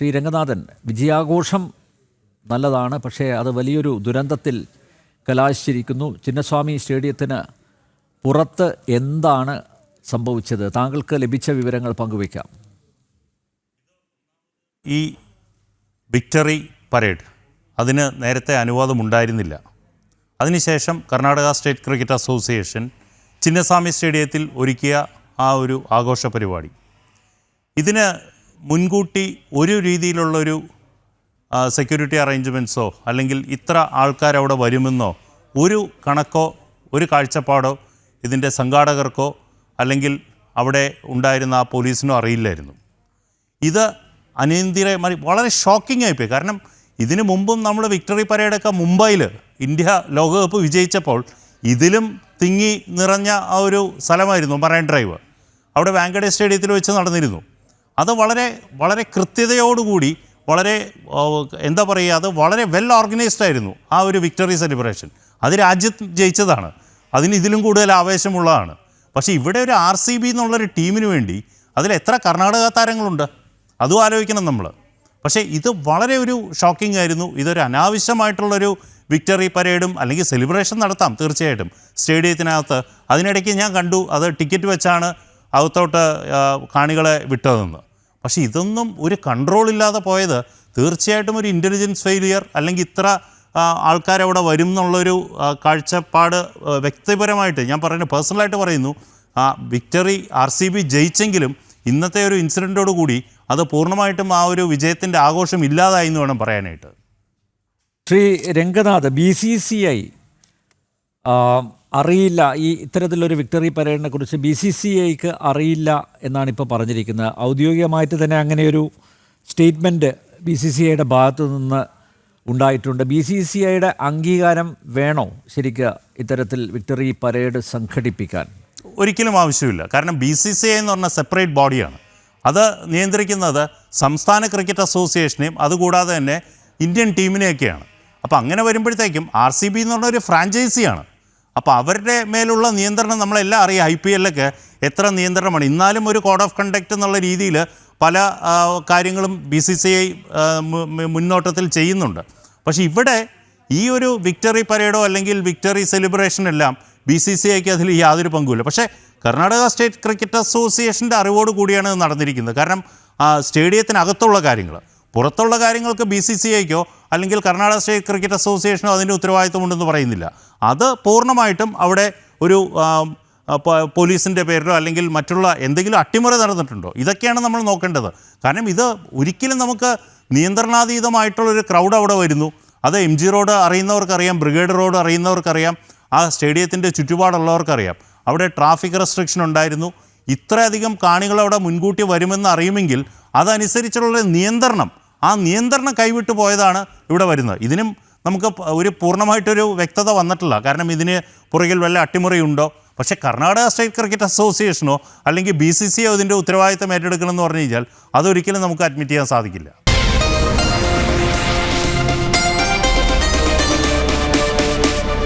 ശ്രീ രംഗനാഥൻ വിജയാഘോഷം നല്ലതാണ് പക്ഷേ അത് വലിയൊരു ദുരന്തത്തിൽ കലാശിച്ചിരിക്കുന്നു. ചിന്നസ്വാമി സ്റ്റേഡിയത്തിന് പുറത്ത് എന്താണ് സംഭവിച്ചത്? താങ്കൾക്ക് ലഭിച്ച വിവരങ്ങൾ പങ്കുവയ്ക്കാം. ഈ വിക്ടറി പരേഡ് അതിന് നേരത്തെ അനുവാദം ഉണ്ടായിരുന്നില്ല അതിനുശേഷം Karnataka state cricket association Chinnaswamy സ്റ്റേഡിയത്തിൽ ഒരുക്കിയ ആ ഒരു ആഘോഷ പരിപാടി. ഇതിന് മുൻകൂട്ടി ഒരു രീതിയിലുള്ളൊരു സെക്യൂരിറ്റി അറേഞ്ച്മെന്റ്സോ അല്ലെങ്കിൽ ഇത്ര ആൾക്കാർ അവിടെ വരുമെന്നോ ഒരു കണക്കോ ഒരു കാഴ്ചപ്പാടോ ഇതിന്റെ സംഘാടകർക്കോ അല്ലെങ്കിൽ അവിടെ ഉണ്ടായിരുന്ന ആ പോലീസിനോ അറിയില്ലായിരുന്നു. ഇത് അനിയന്തിരമായി വളരെ ഷോക്കിംഗ് ആയിപ്പോയി. കാരണം ഇതിനു മുമ്പും നമ്മൾ വിക്ടറി പരേഡൊക്കെ മുംബൈയിൽ ഇന്ത്യ ലോകകപ്പ് വിജയിച്ചപ്പോൾ ഇതിലും തിങ്ങി നിറഞ്ഞ ആ ഒരു സ്ഥലമായിരുന്നു മറൈൻ ഡ്രൈവ്. അവിടെ വാങ്കഡേ സ്റ്റേഡിയത്തിൽ വെച്ച് നടന്നിരുന്നു. അത് വളരെ വളരെ കൃത്യതയോടുകൂടി വളരെ എന്താ പറയുക അത് വളരെ വെൽ ഓർഗനൈസ്ഡ് ആയിരുന്നു ആ ഒരു വിക്ടറി സെലിബ്രേഷൻ അത് രാജ്യത്ത് ജയിച്ചതാണ്. അതിന് ഇതിലും കൂടുതൽ ആവേശമുള്ളതാണ്. പക്ഷേ ഇവിടെ ഒരു ആർ സി ബി എന്നുള്ളൊരു ടീമിന് വേണ്ടി അതിൽ എത്ര കർണാടക താരങ്ങളുണ്ട്? അതും ആലോചിക്കണം നമ്മൾ. പക്ഷേ ഇത് വളരെ ഒരു ഷോക്കിംഗ് ആയിരുന്നു. ഇതൊരു അനാവശ്യമായിട്ടുള്ളൊരു വിക്ടറി പരേഡും അല്ലെങ്കിൽ സെലിബ്രേഷൻ നടത്താം തീർച്ചയായിട്ടും. സ്റ്റേഡിയത്തിനകത്ത്. അതിനിടയ്ക്ക് ഞാൻ കണ്ടു അത് ടിക്കറ്റ് വെച്ചാണ് അകത്തോട്ട് കാണികളെ വിട്ടതെന്ന്. പക്ഷേ ഇതൊന്നും ഒരു കൺട്രോൾ ഇല്ലാതെ പോയത് തീർച്ചയായിട്ടും ഒരു ഇന്റലിജൻസ് ഫെയിലിയർ അല്ലെങ്കിൽ ഇത്ര ആൾക്കാരവിടെ വരും എന്നുള്ളൊരു കാഴ്ചപ്പാട് വ്യക്തിപരമായിട്ട് ഞാൻ പറയുന്നത് പേഴ്സണലായിട്ട് പറയുന്നു. വിക്ടറി ആർ സി ബി ജയിച്ചെങ്കിലും ഇന്നത്തെ ഒരു ഇൻസിഡന്റോട് കൂടി അത് പൂർണമായിട്ടും ആ ഒരു വിജയത്തിന്റെ ആഘോഷം ഇല്ലാതായി എന്ന് വേണം പറയാനായിട്ട്. Shri Ranganath B C C I അറിയില്ല. ഈ ഇത്തരത്തിലൊരു വിക്ടറി പരേഡിനെ കുറിച്ച് ബി സി സി ഐക്ക് അറിയില്ല എന്നാണ് ഇപ്പോൾ പറഞ്ഞിരിക്കുന്നത്. ഔദ്യോഗികമായിട്ട് തന്നെ അങ്ങനെയൊരു സ്റ്റേറ്റ്മെന്റ് ബി സി സി ഐയുടെ ഭാഗത്തു നിന്ന് ഉണ്ടായിട്ടുണ്ട്. ബി സി സി ഐയുടെ അംഗീകാരം വേണോ ശരിക്ക് ഇത്തരത്തിൽ വിക്ടറി പരേഡ് സംഘടിപ്പിക്കാൻ? ഒരിക്കലും ആവശ്യമില്ല. കാരണം ബി സി സി ഐ എന്ന് പറഞ്ഞ സെപ്പറേറ്റ് ബോഡിയാണ്. അത് നിയന്ത്രിക്കുന്നത് സംസ്ഥാന ക്രിക്കറ്റ് അസോസിയേഷനെയും അതുകൂടാതെ തന്നെ ഇന്ത്യൻ ടീമിനെയൊക്കെയാണ്. അപ്പോൾ അങ്ങനെ വരുമ്പോഴത്തേക്കും ആർ സി ബി എന്ന് പറഞ്ഞ ഒരു ഫ്രാഞ്ചൈസിയാണ്. അപ്പോൾ അവരുടെ മേലുള്ള നിയന്ത്രണം നമ്മളെല്ലാം അറിയാം. ഐ പി എല്ലൊക്കെ എത്ര നിയന്ത്രണമാണ്. എന്നാലും ഒരു കോഡ് ഓഫ് കണ്ടക്റ്റ് എന്നുള്ള രീതിയിൽ പല കാര്യങ്ങളും ബി സി സി ഐ മുന്നോട്ടത്തിൽ ചെയ്യുന്നുണ്ട്. പക്ഷേ ഇവിടെ ഈ ഒരു വിക്ടറി പരേഡോ അല്ലെങ്കിൽ വിക്ടറി സെലിബ്രേഷൻ എല്ലാം ബി സി സി ഐക്ക് അതിൽ യാതൊരു പങ്കുമില്ല. പക്ഷേ കർണാടക സ്റ്റേറ്റ് ക്രിക്കറ്റ് അസോസിയേഷന്റെ അറിവോട് കൂടിയാണ് നടന്നിരിക്കുന്നത്. കാരണം സ്റ്റേഡിയത്തിനകത്തുള്ള കാര്യങ്ങൾ. പുറത്തുള്ള കാര്യങ്ങൾക്ക് ബി സി സി ഐക്കോ അല്ലെങ്കിൽ കർണാടക സ്റ്റേറ്റ് ക്രിക്കറ്റ് അസോസിയേഷനോ അതിന്റെ ഉത്തരവാദിത്വമുണ്ടെന്ന് പറയുന്നില്ല. അത് പൂർണമായിട്ടും അവിടെ ഒരു പോലീസിന്റെ പേരിലോ അല്ലെങ്കിൽ മറ്റുള്ള എന്തെങ്കിലും അട്ടിമറി നടന്നിട്ടുണ്ടോ? ഇതൊക്കെയാണ് നമ്മൾ നോക്കേണ്ടത്. കാരണം ഇത് ഒരിക്കലും നമുക്ക് നിയന്ത്രണാതീതമായിട്ടുള്ളൊരു ക്രൗഡ് അവിടെ വരുന്നു. അത് എം ജി റോഡ് അറിയുന്നവർക്കറിയാം ബ്രിഗേഡ് റോഡ് അറിയുന്നവർക്കറിയാം ആ സ്റ്റേഡിയത്തിന്റെ ചുറ്റുപാടുള്ളവർക്കറിയാം. അവിടെ ട്രാഫിക് റെസ്ട്രിക്ഷൻ ഉണ്ടായിരുന്നു. ഇത്രയധികം കാണികൾ അവിടെ മുൻകൂട്ടി വരുമെന്ന് അറിയുമെങ്കിൽ അതനുസരിച്ചുള്ള നിയന്ത്രണം ആ നിയന്ത്രണം കൈവിട്ടു പോയതാണ് ഇവിടെ വരുന്നത്. ഇതിനും നമുക്ക് ഒരു പൂർണമായിട്ടൊരു വ്യക്തത വന്നിട്ടില്ല. കാരണം ഇതിന് പുറകിൽ വല്ല അട്ടിമറിയുണ്ടോ? പക്ഷേ കർണാടക സ്റ്റേറ്റ് ക്രിക്കറ്റ് അസോസിയേഷനോ അല്ലെങ്കിൽ ബി സി സിയോ ഇതിന്റെ ഉത്തരവാദിത്തം ഏറ്റെടുക്കണമെന്ന് പറഞ്ഞു കഴിഞ്ഞാൽ അതൊരിക്കലും നമുക്ക് അഡ്മിറ്റ് ചെയ്യാൻ സാധിക്കില്ല.